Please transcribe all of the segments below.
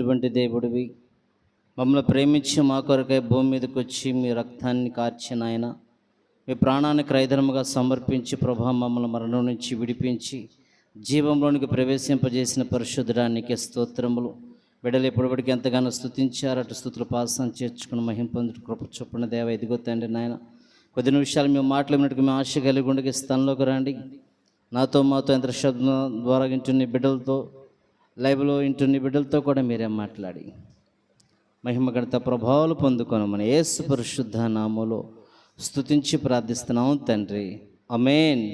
కలిగినటువంటి దేవుడివి. మమ్మల్ని ప్రేమించి మా కొరకై భూమి మీదకి వచ్చి మీ రక్తాన్ని కార్చిన ఆయన మీ ప్రాణాన్ని క్రైదనముగా సమర్పించి ప్రభా మమ్మల్ని మరణం నుంచి విడిపించి జీవంలోనికి ప్రవేశింపజేసిన పరిశుద్ధడానికి స్తోత్రములు. బిడ్డలు ఎప్పటివరకు ఎంతగానో స్థుతించారు అటు స్థుతులు పాసం చేర్చుకుని మహింపొందుడు కృప చొప్పున దేవ ఎదిగో తండ్రి నాయన. కొద్ది నిమిషాలు మేము మాట్లాడినట్టుగా మేము ఆశ కలిగి ఉండగా స్థానంలోకి రండి. నాతో మాతో ఎంత శబ్దం ద్వారా ఇంటున్న బిడ్డలతో లైవ్లో ఇంటున్న బిడ్డలతో కూడా మీరే మాట్లాడి. మహిమ ప్రభావాలు ప్రభావాలు మన యేసు పరిశుద్ధ నామలో స్తుతించి ప్రార్థిస్తున్నాం తండ్రి. అమేన్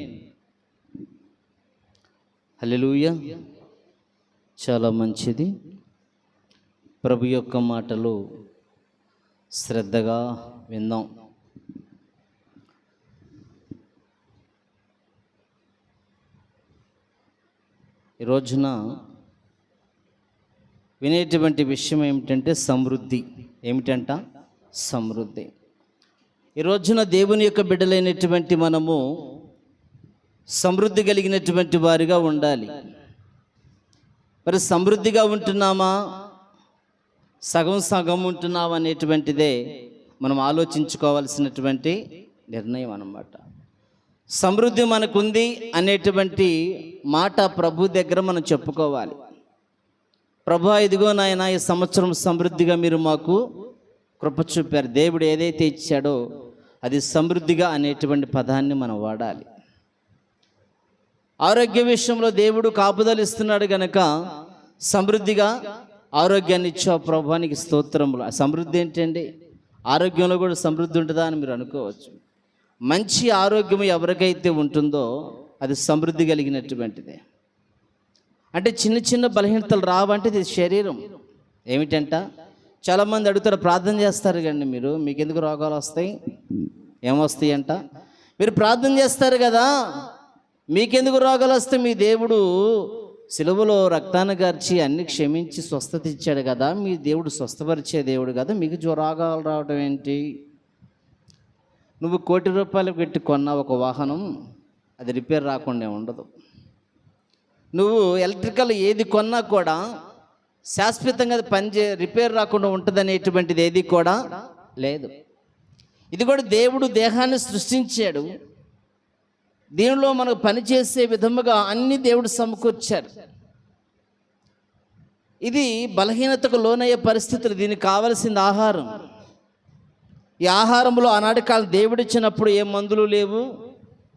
హలెలూయ చాలా మంచిది. ప్రభు యొక్క మాటలు శ్రద్ధగా విందాం ఈ రోజున వినేటువంటి విషయం ఏమిటంటే సమృద్ధి. ఏమిటంట? సమృద్ధి. ఈ రోజున దేవుని యొక్క బిడ్డలైనటువంటి మనము సమృద్ధి కలిగినటువంటి వారిగా ఉండాలి. మరి సమృద్ధిగా ఉంటున్నామా? సగం సగం ఉంటున్నామా అనేటువంటిదే మనం ఆలోచించుకోవాల్సినటువంటి నిర్ణయం అన్నమాట. సమృద్ధి మనకుంది అనేటువంటి మాట ప్రభు దగ్గర మనం చెప్పుకోవాలి. ప్రభా ఇదిగో నాయన ఈ సంవత్సరం సమృద్ధిగా మీరు మాకు కృప చూపారు. దేవుడు ఏదైతే ఇచ్చాడో అది సమృద్ధిగా అనేటువంటి పదాన్ని మనం వాడాలి. ఆరోగ్య విషయంలో దేవుడు కాపుదలు ఇస్తున్నాడు గనక సమృద్ధిగా ఆరోగ్యాన్ని ఇచ్చావు ప్రభానికి స్తోత్రములు. సమృద్ధి ఏంటండి? ఆరోగ్యంలో కూడా సమృద్ధి ఉంటుందా అని మీరు అనుకోవచ్చు. మంచి ఆరోగ్యం ఎవరికైతే ఉంటుందో అది సమృద్ధి కలిగినటువంటిదే. అంటే చిన్న చిన్న బలహీనతలు రావంటే ఇది శరీరం. ఏమిటంట? చాలామంది అడుగుతారు ప్రార్థన చేస్తారు కండి మీరు మీకు ఎందుకు రోగాలు వస్తాయి? ఏమొస్తాయి అంట మీరు ప్రార్థన చేస్తారు కదా మీకెందుకు రోగాలు వస్తే మీ దేవుడు సిలువలో రక్తాన్ని గార్చి అన్ని క్షమించి స్వస్థత ఇచ్చాడు కదా మీ దేవుడు స్వస్థపరిచే దేవుడు కదా మీకు రోగాలు రావడం ఏంటి? నువ్వు కోటి రూపాయలు పెట్టి కొన్న ఒక వాహనం అది రిపేర్ రాకుండా ఉండదు. నువ్వు ఎలక్ట్రికల్ ఏది కొన్నా కూడా శాశ్వతంగా పనిచే రిపేర్ రాకుండా ఉంటుందనేటువంటిది ఏది కూడా లేదు. ఇది కూడా దేవుడు దేహాన్ని సృష్టించాడు. దీనిలో మనకు పనిచేసే విధముగా అన్ని దేవుడు సమకూర్చారు. ఇది బలహీనతకు లోనయ్యే పరిస్థితులు దీనికి కావలసింది ఆహారం. ఈ ఆహారంలో ఆనాటి కాలం దేవుడిచ్చినప్పుడు ఏ మందులు లేవు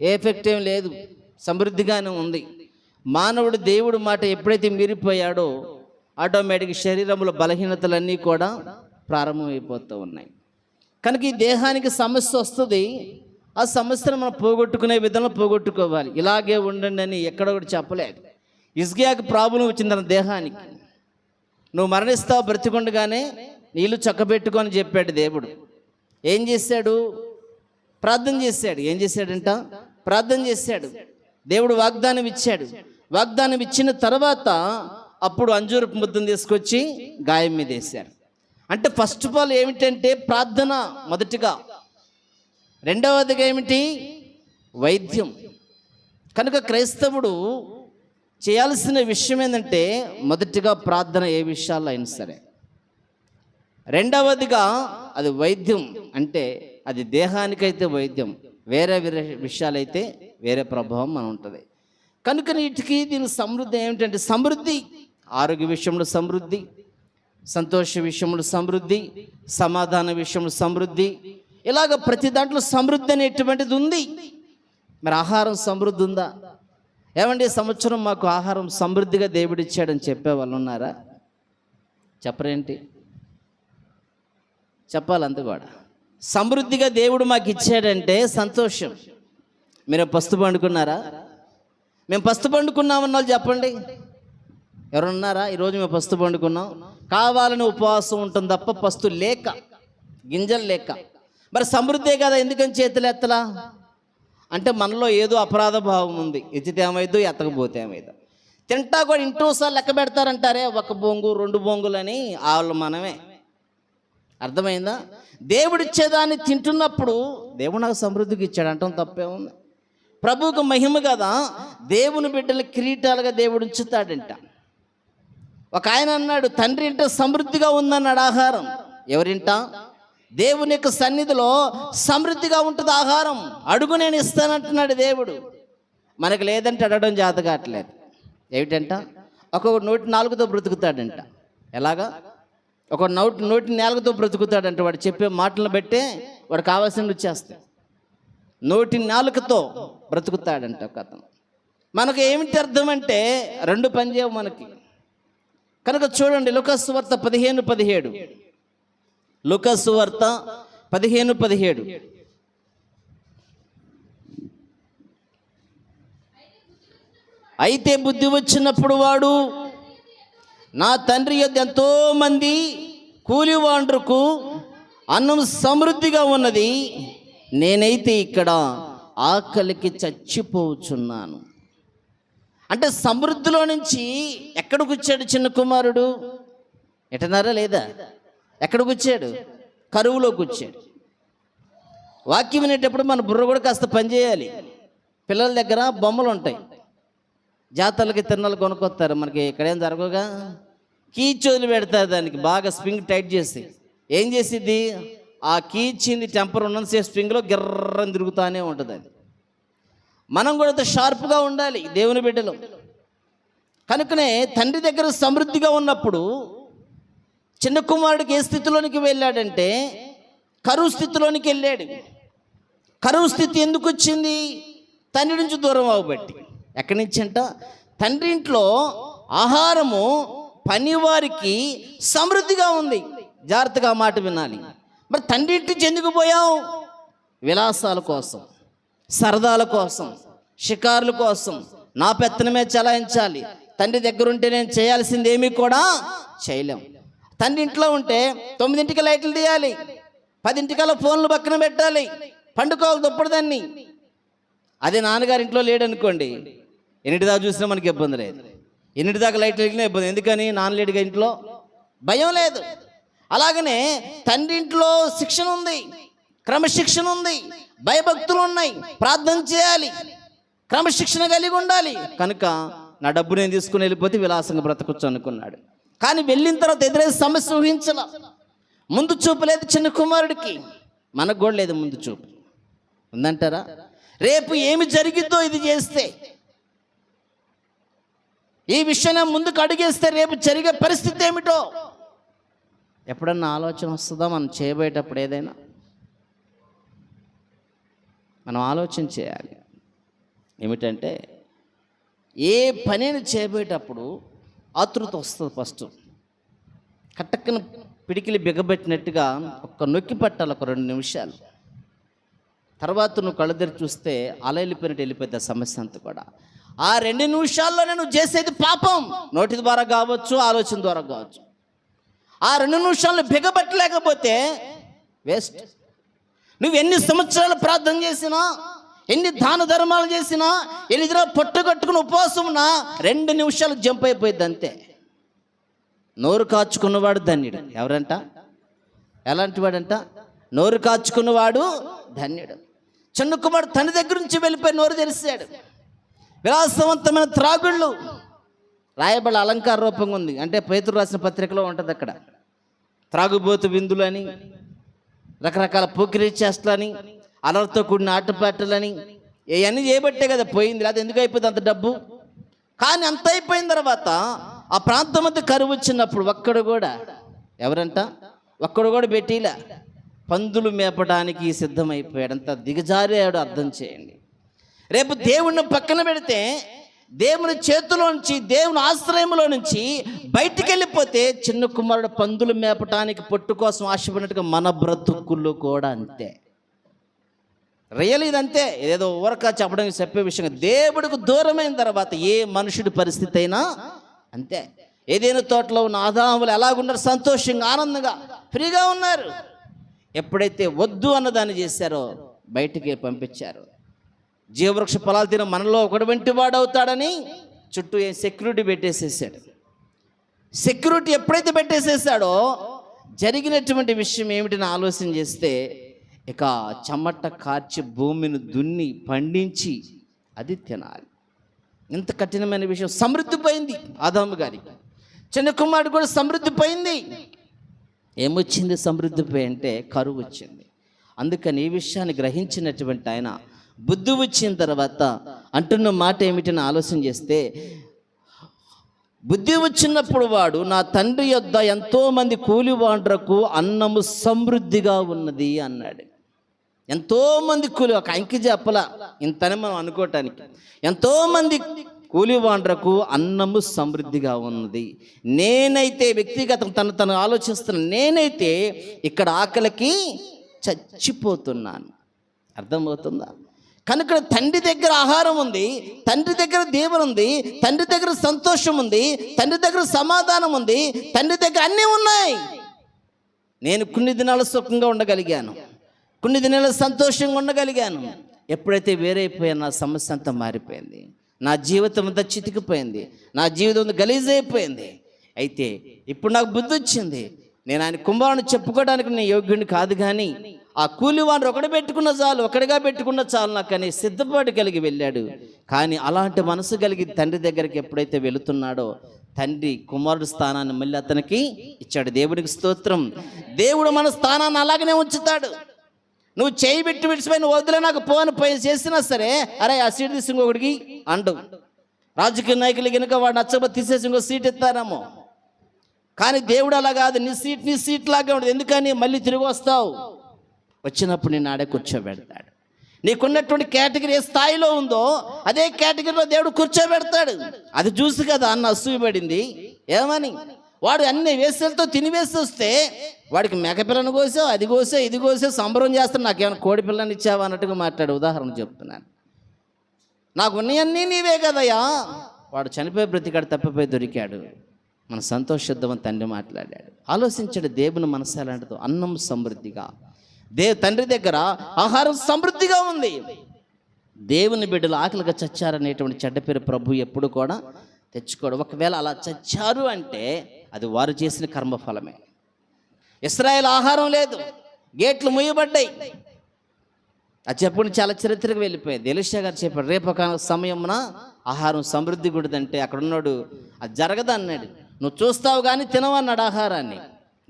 ఏ ఎఫెక్ట్ ఏం లేదు సమృద్ధిగానే ఉంది. మానవుడు దేవుడు మాట ఎప్పుడైతే మీరిపోయాడో ఆటోమేటిక్ శరీరంలో బలహీనతలన్నీ కూడా ప్రారంభమైపోతూ ఉన్నాయి. కనుక ఈ దేహానికి సమస్య వస్తుంది. ఆ సమస్యను మనం పోగొట్టుకునే విధంలో పోగొట్టుకోవాలి. ఇలాగే ఉండండి అని ఎక్కడ కూడా చెప్పలేదు. ఇస్గియాకి ప్రాబ్లం వచ్చింది తన దేహానికి. నువ్వు మరణిస్తావు బ్రతికుండగానే నీళ్ళు చక్కబెట్టుకొని చెప్పాడు దేవుడు. ఏం చేశాడు? ప్రార్థన చేశాడు. ఏం చేశాడంట? ప్రార్థన చేశాడు. దేవుడు వాగ్దానం ఇచ్చాడు. వాగ్దానం ఇచ్చిన తర్వాత అప్పుడు అంజూరు ముద్దను తీసుకొచ్చి గాయం మీద వేశారు. అంటే ఫస్ట్ ఆఫ్ ఆల్ ఏమిటంటే ప్రార్థన మొదటిగా. రెండవదిగా ఏమిటి? వైద్యం. కనుక క్రైస్తవుడు చేయాల్సిన విషయం ఏంటంటే మొదటిగా ప్రార్థన ఏ విషయాల్లో అయినా సరే. రెండవదిగా అది వైద్యం. అంటే అది దేహానికైతే వైద్యం. వేరే వేరే విషయాలైతే వేరే ప్రభావం మన ఉంటుంది. కనుక వీటికి దీని సమృద్ధి ఏమిటంటే సమృద్ధి ఆరోగ్య విషయంలో సమృద్ధి సంతోష విషయంలో సమృద్ధి సమాధాన విషయంలో సమృద్ధి. ఇలాగ ప్రతి దాంట్లో సమృద్ధి అనేటువంటిది ఉంది. మరి ఆహారం సమృద్ధి ఉందా? ఏమండి సంవత్సరం మాకు ఆహారం సమృద్ధిగా దేవుడిచ్చాడని చెప్పే వాళ్ళు ఉన్నారా? చెప్పరేంటి? చెప్పాలంత కూడా. సమృద్ధిగా దేవుడు మాకు ఇచ్చాడంటే సంతోషం. మీరు పస్తు పండుకున్నారా? మేము పస్తు పండుకున్నామన్న వాళ్ళు చెప్పండి. ఎవరున్నారా? ఈరోజు మేము పస్తు పండుకున్నాం. కావాలని ఉపవాసం ఉంటుంది తప్ప పస్తు లేక గింజలు లేక. మరి సమృద్ధే కదా ఎందుకని చేతులు ఎత్తలా? అంటే మనలో ఏదో అపరాధ భావం ఉంది. ఎత్తితే ఏమైందో ఎత్తకపోతే ఏమైందో తింటా కూడా ఇంటోసార్లు లెక్క పెడతారంటారే ఒక బొంగు రెండు బొంగులని వాళ్ళు మనమే. అర్థమైందా? దేవుడిచ్చేదాన్ని తింటున్నప్పుడు దేవుడు నాకు సమృద్ధికి ఇచ్చాడు అంటాం తప్పే ఉంది. ప్రభువుకు మహిమ కదా? దేవుని బిడ్డలు కిరీటాలుగా దేవుడు ఉంచుతాడంట. ఒక ఆయన అన్నాడు తండ్రి ఇంట సమృద్ధిగా ఉందన్నాడు ఆహారం. ఎవరింట? దేవుని యొక్క సన్నిధిలో సమృద్ధిగా ఉంటుంది ఆహారం. అడుగు నేను ఇస్తానంటున్నాడు దేవుడు. మనకు లేదంటే అడగడం జాత కావట్లేదు ఏమిటంట? ఒక్కొక్క నోటి నాలుగుతో బ్రతుకుతాడంట. ఎలాగా? ఒక నోటి నోటి నాలుగుతో బ్రతుకుతాడంట. వాడు చెప్పే మాటలను బట్టే వాడు కావాల్సింది వచ్చేస్తాయి. నోటి నాలుకతో బ్రతుకుతాడంట ఒక అతను. మనకు ఏమిటి అర్థం అంటే రెండు పనిచేయవు మనకి. కనుక చూడండి లుకస్వార్త పదిహేను పదిహేడు. లుకస్వార్త పదిహేను పదిహేడు. అయితే బుద్ధి వచ్చినప్పుడు వాడు నా తండ్రి యొద్ద ఎంతో మంది కూలివాండ్రుకు అన్నం సమృద్ధిగా ఉన్నది నేనైతే ఇక్కడ ఆకలికి చచ్చిపోచున్నాను. అంటే సమృద్ధిలో నుంచి ఎక్కడికి వచ్చాడు చిన్న కుమారుడు? ఎటన్నారా లేదా? ఎక్కడికి వచ్చాడు కరువులోకి వచ్చాడు వాక్యం వినేటప్పుడు మన బుర్ర కూడా కాస్త పనిచేయాలి. పిల్లల దగ్గర బొమ్మలు ఉంటాయి. జాతరలకి తిరణాలు కొనుక్కొస్తారు. మనకి ఇక్కడేం జరగగా కీచోదులు పెడతారు దానికి. బాగా స్ప్రింగ్ టైట్ చేసి. ఏం చేసిద్ది? ఆ కీచింది టెంపర్ ఉన్నంతసేపు స్ప్రింగ్లో గిర్రని తిరుగుతానే ఉంటుంది అది. మనం కూడా అంత షార్ప్గా ఉండాలి దేవుని బిడ్డలు. కనుకనే తండ్రి దగ్గర సమృద్ధిగా ఉన్నప్పుడు చిన్న కుమారుడికి ఏ స్థితిలోనికి వెళ్ళాడంటే కరువు స్థితిలోనికి వెళ్ళాడు. కరువు స్థితి ఎందుకు వచ్చింది? తండ్రి నుంచి దూరం అవబట్టి ఎక్కడి నుంచి అంట తండ్రి ఇంట్లో ఆహారము పనివారికి సమృద్ధిగా ఉంది. జాగ్రత్తగా మాట వినాలి. మరి తండ్రి ఇంటి ఎందుకు పోయావు? విలాసాల కోసం సరదాల కోసం షికారుల కోసం. నా పెత్తనమే చలాయించాలి. తండ్రి దగ్గరుంటే నేను చేయాల్సింది ఏమీ కూడా చేయలేం. తండ్రి ఇంట్లో ఉంటే తొమ్మిదింటికి లైట్లు తీయాలి. పదింటికల్లా ఫోన్లు పక్కన పెట్టాలి. పండుకోవాలి దుప్పటి దాన్ని. అదే నాన్నగారి ఇంట్లో లేడనుకోండి ఎన్నిటి దాకా చూసినా మనకి ఇబ్బంది లేదు. ఎన్నిటి దాకా లైట్లు వెళ్ళినా ఇబ్బంది ఎందుకని? నాన్న లేడుగా ఇంట్లో? భయం లేదు. అలాగనే తండ్రింట్లో శిక్షణ ఉంది క్రమశిక్షణ ఉంది భయభక్తులు ఉన్నాయి ప్రార్థన చేయాలి క్రమశిక్షణ కలిగి ఉండాలి. కనుక నా డబ్బు నేను తీసుకుని వెళ్ళిపోతే విలాసంగా బ్రతకొచ్చు అనుకున్నాడు. కానీ వెళ్ళిన తర్వాత ఎదురైన సమస్య ఊహించాల. ముందు చూపు లేదు చిన్న కుమారుడికి. మనకు కూడా లేదు ముందు చూపు. ఉందంటారా? రేపు ఏమి జరిగిద్దో ఇది చేస్తే ఈ విషయాన్ని ముందుకు అడిగేస్తే రేపు జరిగే పరిస్థితి ఏమిటో ఎప్పుడన్నా ఆలోచన వస్తుందా మనం చేయబోయేటప్పుడు ఏదైనా? మనం ఆలోచన చేయాలి. ఏమిటంటే ఏ పనిని చేయబోయేటప్పుడు ఆతృత వస్తుంది ఫస్ట్. కట్టక్కన పిడికిలి బిగబెట్టినట్టుగా ఒక్క నొక్కి పట్టాలి ఒక రెండు నిమిషాలు. తర్వాత నువ్వు కళ్ళు చూస్తే అలా వెళ్ళిపోయినట్టు వెళ్ళిపోద్ది సమస్య అంతా కూడా. ఆ రెండు నిమిషాల్లోనే నువ్వు చేసేది పాపం. నోటి ద్వారా కావచ్చు ఆలోచన ద్వారా కావచ్చు. ఆ రెండు నిమిషాలు బిగబట్టలేకపోతే వేస్ట్. నువ్వు ఎన్ని సంవత్సరాలు ప్రార్థన చేసినా ఎన్ని దాన ధర్మాలు చేసినా ఎన్ని దినాలు పొట్టు కట్టుకుని ఉపవాసం ఉన్నా రెండు నిమిషాలు జంప్ అయిపోయింది అంతే. నోరు కాచుకున్నవాడు ధన్యుడు. ఎవరంట? ఎలాంటి వాడంట? నోరు కాచుకున్నవాడు ధన్యుడు. చిన్న కుమారుడు తన దగ్గర నుంచి వెళ్ళిపోయి నోరు తెరిచాడు. విలాసవంతమైన త్రాగుళ్ళు. రాయబడి అలంకార రూపంగా ఉంది. అంటే పేతురు రాసిన పత్రికలో ఉంటుంది అక్కడ. త్రాగుబోతు విందులని రకరకాల పోకిరీ చేస్తలని అలర్తో కూడిన ఆటపాటలని ఇవన్నీ చేయబట్టే కదా పోయింది లేదా ఎందుకు అయిపోయింది అంత డబ్బు? కానీ అంత అయిపోయిన తర్వాత ఆ ప్రాంతం అంతా కరువు వచ్చినప్పుడు ఒక్కడు కూడా ఎవరంట? ఒక్కడు కూడా పెట్టిలా. పందులు మేపడానికి సిద్ధమైపోయాడు. అంత దిగజారాడు అర్థం చేయండి. రేపు దేవుణ్ణి పక్కన పెడితే దేవుని చేతిలో నుంచి దేవుని ఆశ్రయంలో నుంచి బయటికి వెళ్ళిపోతే చిన్న కుమారుడు పందులు మేపటానికి పొట్టు కోసం ఆశపడినట్టుగా మన బ్రతుకులు కూడా అంతే. రియల్ ఇదంతే. ఏదో ఊరక చెప్పడానికి చెప్పే విషయం దేవుడికి దూరమైన తర్వాత ఏ మనుషుడి పరిస్థితి అయినా అంతే. ఏదైనా తోటలో ఉన్న ఆదాములు ఎలాగున్నారు? సంతోషంగా ఆనందంగా ఫ్రీగా ఉన్నారు. ఎప్పుడైతే వద్దు అన్నదాన్ని చేశారో బయటికి పంపించారు. జీవవృక్ష ఫలాలు తిన మనలో ఒకటి వంటి వాడు అవుతాడని చుట్టూ ఏం సెక్యూరిటీ పెట్టేసేసాడు. సెక్యూరిటీ ఎప్పుడైతే పెట్టేసేసాడో జరిగినటువంటి విషయం ఏమిటని ఆలోచన చేస్తే ఇక చెమట కార్చి భూమిని దున్ని పండించి అది తినాలి. ఇంత కఠినమైన విషయం సమృద్ధి పోయింది ఆదాము గారికి. చిన్న కుమారుడు కూడా సమృద్ధి పోయింది ఏమొచ్చింది సమృద్ధి పోయి అంటే కరువు వచ్చింది. అందుకని ఈ విషయాన్ని గ్రహించినటువంటి ఆయన బుద్ధి వచ్చిన తర్వాత అంటున్న మాట ఏమిటని ఆలోచన చేస్తే బుద్ధి వచ్చినప్పుడు వాడు నా తండ్రి యొద్ద ఎంతోమంది కూలివాండ్రకు అన్నము సమృద్ధిగా ఉన్నది అన్నాడు. ఎంతోమంది కూలి ఒక అంకి చెప్పల? ఇంతనే మనం అనుకోవటానికి. ఎంతోమంది కూలివాండ్రకు అన్నము సమృద్ధిగా ఉన్నది. నేనైతే వ్యక్తిగతం తను తను ఆలోచిస్తున్న నేనైతే ఇక్కడ ఆకలికి చచ్చిపోతున్నాను. అర్థమవుతుందా? కనుక తండ్రి దగ్గర ఆహారం ఉంది తండ్రి దగ్గర దేవుడు ఉంది తండ్రి దగ్గర సంతోషం ఉంది తండ్రి దగ్గర సమాధానం ఉంది తండ్రి దగ్గర అన్నీ ఉన్నాయి. నేను కొన్ని దినాలు సుఖంగా ఉండగలిగాను కొన్ని దినాలు సంతోషంగా ఉండగలిగాను. ఎప్పుడైతే వేరైపోయా నా సమస్య అంతా మారిపోయింది నా జీవితం అంతా చితికిపోయింది నా జీవితం అంతా గలీజ్ అయిపోయింది అయితే ఇప్పుడు నాకు బుద్ధి వచ్చింది నేను ఆయన కుంభాన్ని చెప్పుకోవడానికి నేను యోగ్యుని కాదు కానీ ఆ కూలివాడిని ఒకటి పెట్టుకున్న చాలు ఒకటిగా పెట్టుకున్న చాలు నాకు అని సిద్ధపాటు కలిగి వెళ్ళాడు. కానీ అలాంటి మనసు కలిగి తండ్రి దగ్గరికి ఎప్పుడైతే వెళుతున్నాడో తండ్రి కుమారుడు స్థానాన్ని మళ్ళీ అతనికి ఇచ్చాడు. దేవుడికి స్తోత్రం. దేవుడు మన స్థానాన్ని అలాగనే ఉంచుతాడు. నువ్వు చేయి పెట్టి విడిచిపోయి నువ్వు వదిలే నాకు పోను పోయి చేసినా సరే అరే ఆ సీట్ తీసి ఇంకొకటికి అండు. రాజకీయ నాయకులు కనుక వాడు నచ్చబో తీసేసి ఇంకో సీట్ ఇస్తారేమో కానీ దేవుడు అలా కాదు. నీ సీట్ నీ సీట్ లాగే ఉండదు. ఎందుకని? మళ్ళీ తిరిగి వస్తావు. వచ్చినప్పుడు నేను ఆడే కూర్చోబెడతాడు. నీకున్నటువంటి కేటగిరీ ఏ స్థాయిలో ఉందో అదే కేటగిరీలో దేవుడు కూర్చోబెడతాడు. అది చూసి కదా అన్న అసూయబడింది ఏమని? వాడు అన్ని వేసేలతో తినివేసి వస్తే వాడికి మెగపిల్లను కోసో అది కోసో ఇది కోసో సంబరం చేస్తాను నాకేమైనా కోడి పిల్లని ఇచ్చావా అన్నట్టుగా మాట్లాడు. ఉదాహరణ చెప్తున్నాను. నాకు ఉన్నాయన్నీ నీవే కదయ్యా. వాడు చనిపోయి బ్రతికాడు తప్పిపోయి దొరికాడు. మన సంతోషిద్దామని తండ్రి మాట్లాడాడు. ఆలోచించాడు దేవుని మనసు ఎలాంటిదో. అన్నం సమృద్ధిగా. దే తండ్రి దగ్గర ఆహారం సమృద్ధిగా ఉంది. దేవుని బిడ్డలు ఆకలిగా చచ్చారనేటువంటి చెడ్డ పేరు ప్రభు ఎప్పుడు కూడా తెచ్చుకోడు. ఒకవేళ అలా చచ్చారు అంటే అది వారు చేసిన కర్మఫలమే. ఇస్రాయల్ ఆహారం లేదు. గేట్లు ముయ్యబడ్డాయి అది చెప్పండి చాలా చరిత్రకు వెళ్ళిపోయింది. ఎలిషా గారు చెప్పాడు రేపు ఒక సమయమున ఆహారం సమృద్ధి గుడిదంటే అక్కడ ఉన్నాడు అది జరగదు అన్నాడు. నువ్వు చూస్తావు కానీ తినవన్నాడు ఆహారాన్ని.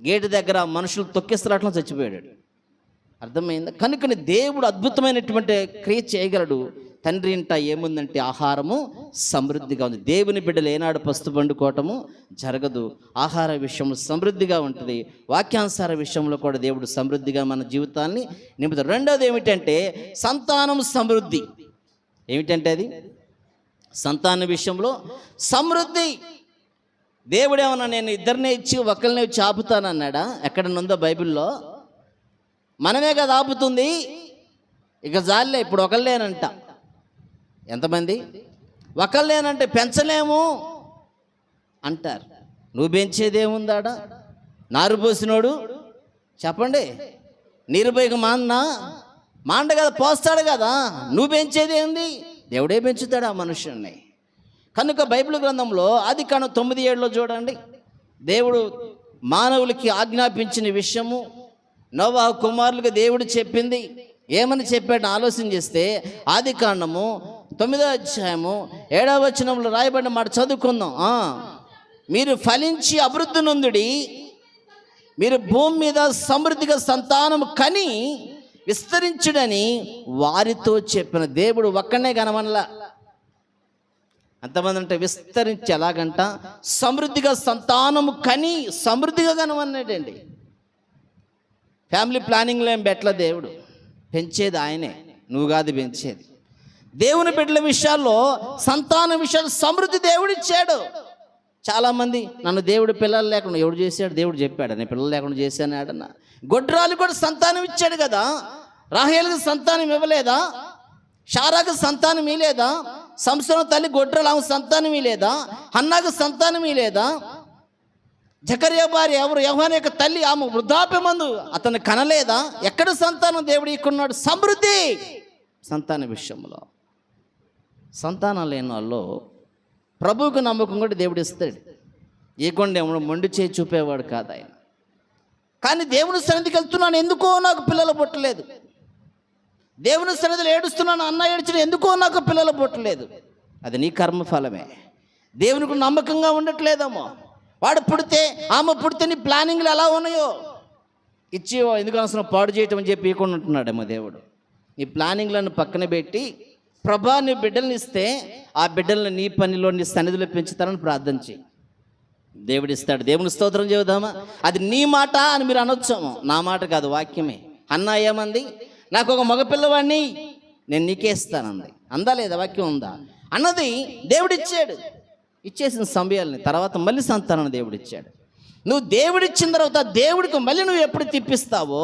గేటు దగ్గర మనుషులు తొక్కిస్తున్నట్లు చచ్చిపోయాడు. అర్థమైందా? కనుకని దేవుడు అద్భుతమైనటువంటి క్రియ చేయగలడు. తండ్రి ఇంట ఏముందంటే ఆహారము సమృద్ధిగా ఉంది. దేవుని బిడ్డలు ఏనాడు పస్తు పండుకోవటము జరగదు. ఆహార విషయము సమృద్ధిగా ఉంటుంది. వాక్యానుసార విషయంలో కూడా దేవుడు సమృద్ధిగా మన జీవితాన్ని నింపుతాడు. రెండోది ఏమిటంటే సంతానం సమృద్ధి. ఏమిటంటే అది? సంతాన విషయంలో సమృద్ధి. దేవుడేమన్నా నేను ఇద్దరినే ఇచ్చి ఒకరినే ఇచ్చి ఆపుతానన్నాడా? ఎక్కడ ఉందో బైబిల్లో? మనమే కదా ఆపుతుంది. ఇక జాలే ఇప్పుడు ఒకళ్ళేనంట. ఎంతమంది? ఒకళ్ళేనంటే పెంచలేము అంటారు. నువ్వు పెంచేదేముందాడా నారు పోసినోడు? చెప్పండి. నీరు పోయిక మాన్నా? మాండ కదా పోస్తాడు కదా. నువ్వు పెంచేది ఏంది దేవుడే పెంచుతాడు ఆ మనుషుల్ని. కనుక బైబిల్ గ్రంథంలో అది కాను తొమ్మిది ఏడులో చూడండి. దేవుడు మానవులకి ఆజ్ఞాపించిన విషయము. నోవా కుమారులకు దేవుడు చెప్పింది. ఏమని చెప్పాడు? ఆలోచన చేస్తే ఆది కాండము తొమ్మిదో అధ్యాయము ఏడవ వచనంలో రాయబడిన మాట చదువుకుందాం. మీరు ఫలించి అభివృద్ధి నొందుడి మీరు భూమి మీద సమృద్ధిగా సంతానం కని విస్తరించుడని వారితో చెప్పిన దేవుడు ఒక్కనే కనమనలా అంతమంది అంటే విస్తరించి ఎలాగంట? సమృద్ధిగా సంతానము కని సమృద్ధిగా కనమన్నాడండి ఫ్యామిలీ ప్లానింగ్లో ఏం పెట్టల దేవుడు. పెంచేది ఆయనే. నువ్వు కాదు పెంచేది. దేవుని బిడ్డల విషయాల్లో సంతాన విషయాలు సమృద్ధి దేవుడు ఇచ్చాడు. చాలామంది నన్ను దేవుడు పిల్లలు లేకుండా ఎవడు చేశాడు? దేవుడు చెప్పాడు. నేను పిల్లలు లేకుండా చేశానాడన్న గొడ్రాలు కూడా సంతానం ఇచ్చాడు కదా. రాహేలకు సంతానం ఇవ్వలేదా? షారాకు సంతానం ఇలేదా సంవత్సరం తల్లి గొడ్రలు ఆమె సంతానం ఇలేదా హన్నాకు సంతానం ఇలేదా జకర్య భార్య ఎవరు? యవ్వన యొక్క తల్లి ఆమె వృద్ధాప్యమందు. అతను కనలేదా? ఎక్కడ సంతానం దేవుడు ఇక్కడున్నాడు సమృద్ధి. సంతాన విషయంలో. సంతానం లేని వాళ్ళు ప్రభువుకు నమ్మకం కూడా దేవుడు ఇస్తాడు. ఇవ్వకుండా ఏమో మొండి చేయి చూపేవాడు కాదు ఆయన. కానీ దేవుని సన్నిధికి వెళ్తున్నాను ఎందుకో నాకు పిల్లలు పుట్టలేదు. దేవుని సన్నిధిలో ఏడుస్తున్నాను అన్న ఏడ్చిన ఎందుకో నాకు పిల్లలు పుట్టలేదు. అది నీ కర్మఫలమే. దేవునికి నమ్మకంగా ఉండట్లేదేమో. వాడు పుడితే ఆమె పుడితే నీ ప్లానింగ్లు ఎలా ఉన్నాయో? ఇచ్చి ఎందుకు అవసరం పాడు చేయటం అని చెప్పి ఇవ్వకుండా ఉంటున్నాడేమో దేవుడు. నీ ప్లానింగ్లను పక్కన పెట్టి ప్రభా నీ బిడ్డల్ని ఇస్తే ఆ బిడ్డల్ని నీ పనిలో నీ సన్నిధిలో పెంచుతారని ప్రార్థన చేయి దేవుడు ఇస్తాడు. దేవుని స్తోత్రం చెబుదామా? అది నీ మాట అని మీరు అనొచ్చాము నా మాట కాదు వాక్యమే. అన్న ఏమంది? నాకు ఒక మగపిల్లవాడిని నేను నీకే ఇస్తానంది. అందా లేదా? వాక్యం ఉందా? అన్నది దేవుడిచ్చాడు. ఇచ్చేసిన సమయాల్ని తర్వాత మళ్ళీ సంతానం దేవుడు ఇచ్చాడు నువ్వు దేవుడిచ్చిన తర్వాత దేవుడికి మళ్ళీ నువ్వు ఎప్పుడు తిప్పిస్తావో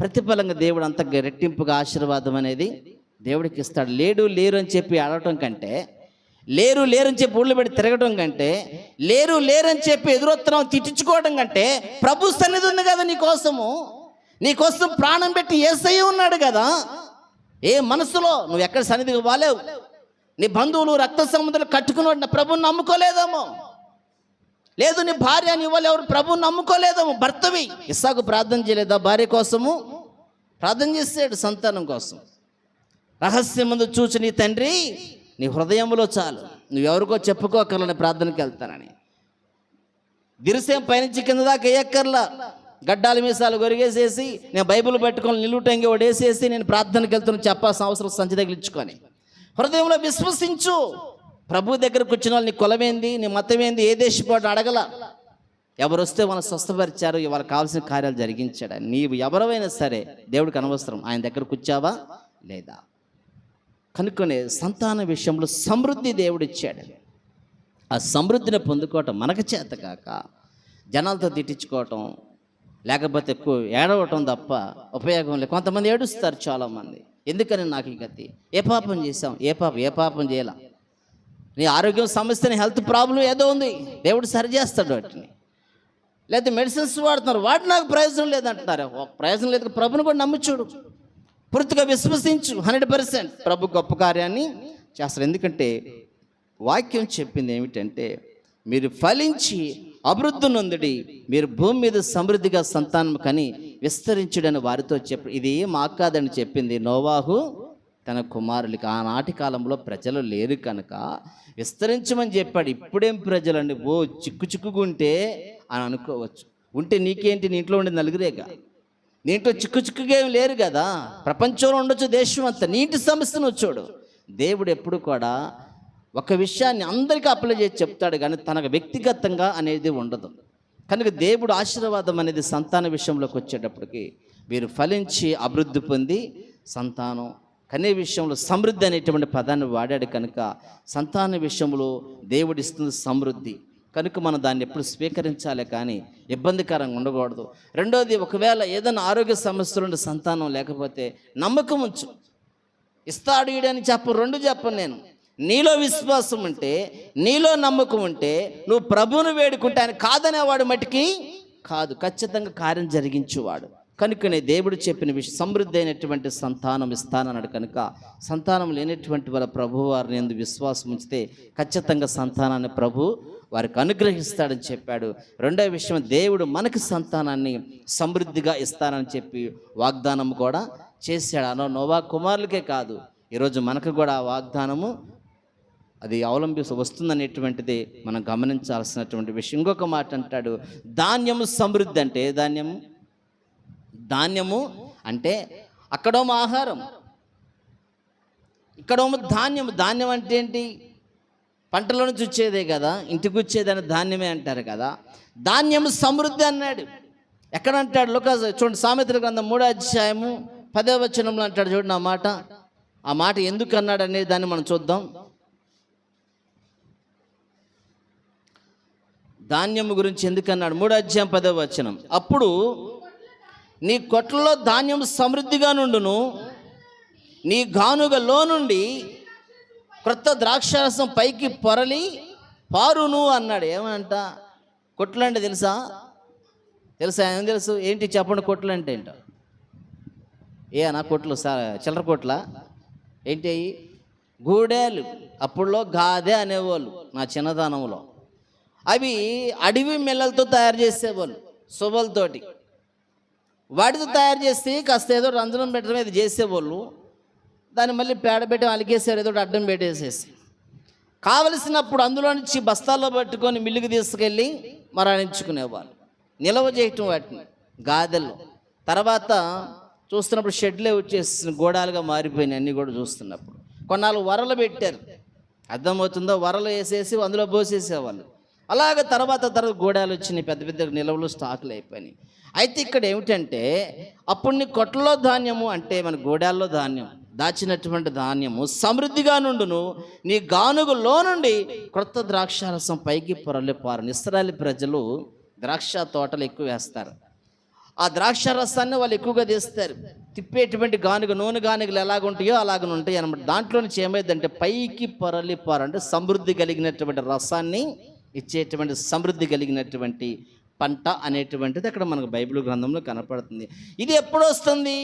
ప్రతిఫలంగా దేవుడు అంత రెట్టింపుగా ఆశీర్వాదం అనేది దేవుడికి ఇస్తాడు. లేడు లేరు అని చెప్పి అడగటం కంటే లేరు లేరని చెప్పి ఊళ్ళో పెట్టి తిరగటం కంటే లేరు లేరని చెప్పి ఎదురొత్తనం తిట్టించుకోవడం కంటే ప్రభు సన్నిధి ఉంది కదా నీకోసము నీకోసం ప్రాణం పెట్టి ఏసయ్య ఉన్నాడు కదా. ఏ మనసులో నువ్వు ఎక్కడ సన్నిధికి వాలేవు నీ బంధువులు రక్త సముద్రాలు కట్టుకుని నా ప్రభుని నమ్ముకోలేదేమో. లేదు నీ భార్య నీ వాళ్ళు ఎవరు ప్రభుని నమ్ముకోలేదేమో. భర్తవి. ఇస్సాకు ప్రార్థన చేయలేదా భార్య కోసము? ప్రార్థన చేసాడు సంతానం కోసం. రహస్యం ముందు చూచి నీ తండ్రి నీ హృదయంలో చాలు. నువ్వెవరికో చెప్పుకోకర్లని ప్రార్థనకి వెళ్తానని. దిరిసేం పైనుంచి కింద దాకా వేయక్కర్లా. గడ్డాల మీసాలు గొరిగేసేసి నేను బైబిల్ పెట్టుకొని నిలుటంగి వాడేసేసి నేను ప్రార్థనకి వెళ్తున్నా చెప్పాల్సిన అవసరం సంచి తగిలించుకొని హృదయంలో విశ్వసించు. ప్రభు దగ్గరకు వచ్చిన వాళ్ళు నీ కులమేంది నీ మతమేంది ఏ దేశపాటు అడగల. ఎవరు వస్తే మనం స్వస్థపరిచారు వాళ్ళకి కావాల్సిన కార్యాలు జరిగించాడు. నీవు ఎవరైనా సరే దేవుడికి అనవసరం. ఆయన దగ్గరకు వచ్చావా లేదా? కనుక్కునే సంతాన విషయంలో సమృద్ధి దేవుడిచ్చాడు. ఆ సమృద్ధిని పొందుకోవటం మనకు చేత కాక జనాలతో తిట్టించుకోవటం లేకపోతే ఎక్కువ ఏడవటం తప్ప ఉపయోగం లేదు. కొంతమంది ఏడుస్తారు చాలామంది. ఎందుకని నాకు ఈ గతి? ఏ పాపం చేసాం ఏ పాపం? ఏ పాపం చేయాల? నీ ఆరోగ్యం సమస్యని హెల్త్ ప్రాబ్లం ఏదో ఉంది. దేవుడు సరి చేస్తాడు వాటిని. లేకపోతే మెడిసిన్స్ వాడుతున్నారు. వాటి నాకు ప్రయోజనం లేదంటున్నారు ఒక ప్రయోజనం లేదు. ప్రభుని కూడా నమ్ముచూడు పూర్తిగా విశ్వసించు. Hundred percent. ప్రభు గొప్ప కార్యాన్ని చేస్తారు. ఎందుకంటే వాక్యం చెప్పింది ఏమిటంటే మీరు ఫలించి అభివృద్ధి నొందుడి. మీరు భూమి మీద సమృద్ధిగా సంతానం కని విస్తరించుడని వారితో చెప్పి ఇది మాకు కాదని చెప్పింది? నోవాహు తన కుమారులకి ఆనాటి కాలంలో ప్రజలు లేరు కనుక విస్తరించమని చెప్పాడు. ఇప్పుడేం ప్రజలండి? ఓ చిక్కు చిక్కుగుంటే అని అనుకోవచ్చు. ఉంటే నీకేంటి? నీ ఇంట్లో ఉండే నలుగురేగా? నీంట్లో చిక్కు చిక్కుగా ఏం లేరు కదా? ప్రపంచంలో ఉండొచ్చు దేశం అంతా నీటి సమస్యను వచ్చాడు దేవుడు ఎప్పుడు కూడా ఒక విషయాన్ని అందరికీ అప్లై చేసి చెప్తాడు కానీ తనకు వ్యక్తిగతంగా అనేది ఉండదు. కనుక దేవుడు ఆశీర్వాదం అనేది సంతాన విషయంలోకి వచ్చేటప్పటికి వీరు ఫలించి అభివృద్ధి పొంది సంతానం కనే విషయంలో సమృద్ధి అనేటువంటి పదాన్ని వాడాడు కనుక సంతాన విషయంలో దేవుడిస్తుంది సమృద్ధి. కనుక మనం దాన్ని ఎప్పుడు స్వీకరించాలి కానీ ఇబ్బందికరంగా ఉండకూడదు. రెండోది ఒకవేళ ఏదైనా ఆరోగ్య సమస్యలు సంతానం లేకపోతే నమ్మకం ఉంచు. ఇస్తాడు ఈడని చెప్పు రెండు చెప్పను నేను. నీలో విశ్వాసం ఉంటే నీలో నమ్మకం ఉంటే నువ్వు ప్రభువును వేడుకుంటే ఆయన కాదనేవాడు మటుకి కాదు. ఖచ్చితంగా కార్యం జరిగించేవాడు. కనుకనే దేవుడు చెప్పిన విషయం సమృద్ధి అయినటువంటి సంతానం ఇస్తానన్నాడు కనుక సంతానం లేనటువంటి వాళ్ళ ప్రభు వారిని ఎందు విశ్వాసం ఉంచితే ఖచ్చితంగా సంతానాన్ని ప్రభు వారికి అనుగ్రహిస్తాడని చెప్పాడు. రెండవ విషయం దేవుడు మనకి సంతానాన్ని సమృద్ధిగా ఇస్తానని చెప్పి వాగ్దానం కూడా చేశాడు. అనో నోవా కుమారులకే కాదు. ఈరోజు మనకు కూడా ఆ వాగ్దానము అది అవలంబిస్తూ వస్తుందనేటువంటిది మనం గమనించాల్సినటువంటి విషయం. ఇంకొక మాట అంటాడు ధాన్యము సమృద్ధి అంటే ఏ ధాన్యము? ధాన్యము అంటే అక్కడోమ ఆహారం. ఇక్కడోమ ధాన్యం ధాన్యం అంటే ఏంటి? పంటలో నుంచి వచ్చేదే కదా ఇంటికి వచ్చేదని ధాన్యమే అంటారు కదా. ధాన్యము సమృద్ధి అన్నాడు. ఎక్కడ అంటాడు? లోక చూడండి సామెతల గ్రంథం మూడో అధ్యాయము పదే వచనంలో అంటాడు చూడండి ఆ మాట. ఆ మాట ఎందుకు అన్నాడు అనేది దాన్ని మనం చూద్దాం. ధాన్యము గురించి ఎందుకన్నాడు? మూడో అధ్యాయం పదవ వచనం. అప్పుడు నీ కొట్లలో ధాన్యం సమృద్ధిగా నుండును నీ గానుగలో నుండి క్రొత్త ద్రాక్షారసం పైకి పొరలి పారును అన్నాడు. ఏమంట? కొట్లంటే తెలుసా? తెలుసా? ఏం తెలుసు? ఏంటి చెప్పండి కొట్లు అంటే ఏంటో? ఏ నా కొట్లు? సా చిల్లర కొట్ల? ఏంటి అయ్యి గూడేలు. అప్పుడులో గాదే అనేవాళ్ళు నా చిన్నదానంలో అవి అడవి మెల్లలతో తయారు చేసేవాళ్ళు శుభలతోటి. వాటితో తయారు చేసి కాస్త ఏదో రంజనం పెట్టడం ఇది చేసేవాళ్ళు దాన్ని మళ్ళీ పేడ పెట్టి అలిగేసారు ఏదో అడ్డం పెట్టేసేసి. కావలసినప్పుడు అందులో నుంచి బస్తాల్లో పట్టుకొని మిల్లుకి తీసుకెళ్ళి మరణించుకునేవాళ్ళు. నిల్వ చేయటం వాటిని గాదెలు. తర్వాత చూస్తున్నప్పుడు షెడ్లే వచ్చేసి గోడాలుగా మారిపోయినాయి అన్నీ కూడా చూస్తున్నప్పుడు. కొన్నాళ్ళు వరలు పెట్టారు. అర్థమవుతుందో? వరలు వేసేసి అందులో పోసేసేవాళ్ళు. అలాగ తర్వాత తర్వాత గోడాలు వచ్చినాయి పెద్ద పెద్ద నిలవలు స్టాకులు అయిపోయినాయి. అయితే ఇక్కడ ఏమిటంటే అప్పుడు నీ కొట్లలో ధాన్యము అంటే మన గోడాల్లో ధాన్యం దాచినటువంటి ధాన్యము సమృద్ధిగా నుండును నీ గానుగులో నుండి క్రొత్త ద్రాక్షారసం పైకి పొరలిపారు. ఇస్రాయల్ ప్రజలు ద్రాక్ష తోటలు ఎక్కువ వేస్తారు. ఆ ద్రాక్ష రసాన్ని వాళ్ళు ఎక్కువగా తీస్తారు. తిప్పేటువంటి గానుగ నూనె గానుగలు ఎలాగ ఉంటాయో అలాగ ఉంటాయి అనమాట దాంట్లో నుంచి ఏమైందంటే పైకి పొరలిపారు అంటే సమృద్ధి కలిగినటువంటి రసాన్ని ఇచ్చేటువంటి సమృద్ధి కలిగినటువంటి పంట అనేటువంటిది అక్కడ మనకు బైబిల్ గ్రంథంలో కనపడుతుంది. ఇది ఎప్పుడు వస్తుంది?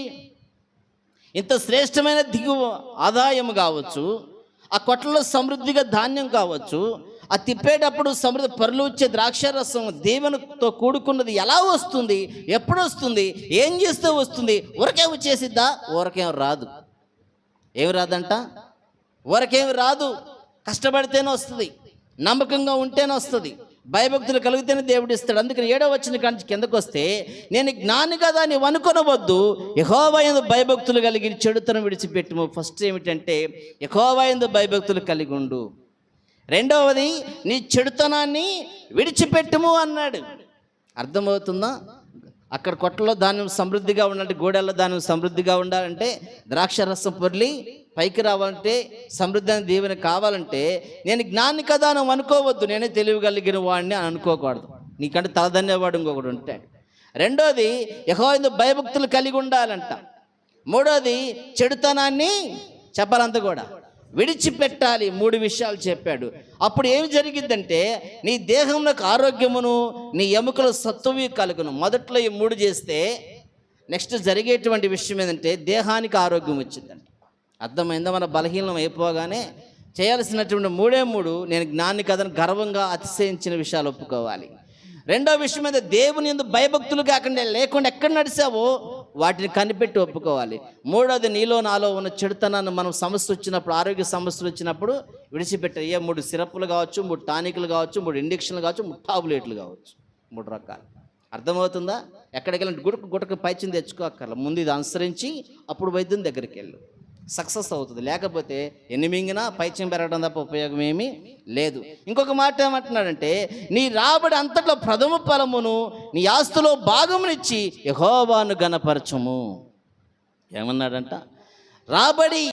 ఇంత శ్రేష్టమైన దిగువ ఆదాయం కావచ్చు ఆ కొట్లలో సమృద్ధిగా ధాన్యం కావచ్చు ఆ తిప్పేటప్పుడు సమృద్ధి పరులు వచ్చే ద్రాక్షారసం దేవునితో కూడుకున్నది ఎలా వస్తుంది? ఎప్పుడు వస్తుంది? ఏం చేస్తే వస్తుంది? ఊరకేం వచ్చేసిద్దా ఊరకేం రాదు. ఏమి రాదంట? ఊరకేమి రాదు. కష్టపడితేనే వస్తుంది. నమ్మకంగా ఉంటేనే వస్తుంది. భయభక్తులు కలిగితేనే దేవుడు ఇస్తాడు. అందుకని ఏడో వచ్చిన కాంచి కిందకు వస్తే నేను జ్ఞాని కదా నీవు అనుకునవద్దు యహోవయందు భయభక్తులు కలిగి చెడుతనం విడిచిపెట్టుము. ఫస్ట్ ఏమిటంటే యహోవయందు భయభక్తులు కలిగి ఉండు. రెండవది నీ చెడుతనాన్ని విడిచిపెట్టుము అన్నాడు. అర్థమవుతుందా? అక్కడ కొట్టలో ధాన్యం సమృద్ధిగా ఉండాలంటే గోడల్లో ధాన్యం సమృద్ధిగా ఉండాలంటే ద్రాక్ష రసం పొర్లి పైకి రావాలంటే సమృద్ధి దీవెన కావాలంటే నేను జ్ఞాని కదా అని అనుకోవద్దు. నేనే తెలియగలిగిన వాడిని అని అనుకోకూడదు. నీకంటే తలదన్నేవాడు ఇంకొకడు ఉంటాడు రెండోది యహో భయభక్తులు కలిగి ఉండాలంట. మూడోది చెడుతనాన్ని చెప్పాలంత కూడా. విడిచిపెట్టాలి మూడు విషయాలు చెప్పాడు. అప్పుడు ఏమి జరిగిద్దంటే నీ దేహంలోకి ఆరోగ్యమును నీ ఎముకలు సత్తువి కలుగును. మొదట్లో ఈ మూడు చేస్తే నెక్స్ట్ జరిగేటువంటి విషయం ఏంటంటే దేహానికి ఆరోగ్యం వచ్చిందంట. అర్థమైందా? మన బలహీనం అయిపోగానే చేయాల్సినటువంటి మూడే మూడు నేను జ్ఞాని కథను గర్వంగా అతిశయించిన విషయాలు ఒప్పుకోవాలి. రెండో విషయం మీద దేవుని ఎందు భయభక్తులు కాకుండా లేకుండా ఎక్కడ నడిచావో వాటిని కనిపెట్టి ఒప్పుకోవాలి. మూడోది నీలో నాలో ఉన్న చెడుతనాన్ని మనం సమస్య వచ్చినప్పుడు ఆరోగ్య సమస్యలు వచ్చినప్పుడు విడిచిపెట్టాలి ఏ మూడు సిరప్లు కావచ్చు మూడు టానిక్లు కావచ్చు మూడు ఇండక్షన్లు కావచ్చు మూడు టాబ్లెట్లు కావచ్చు. మూడు రకాలు. అర్థమవుతుందా? ఎక్కడికి వెళ్ళి గుడక గుటక పైచిన తెచ్చుకోక్కర్ల. ముందు ఇది అనుసరించి అప్పుడు వైద్యం దగ్గరికి వెళ్ళు. సక్సెస్ అవుతుంది. లేకపోతే ఎన్ని మింగినా పైత్యం పెరగడం తప్ప ఉపయోగం ఏమీ లేదు. ఇంకొక మాట ఏమంటున్నాడంటే నీ రాబడి అంతట్లో ప్రథమ ఫలమును నీ ఆస్తులో భాగమునిచ్చి యహోవాను గణపరచము ఏమన్నాడంట? రాబడి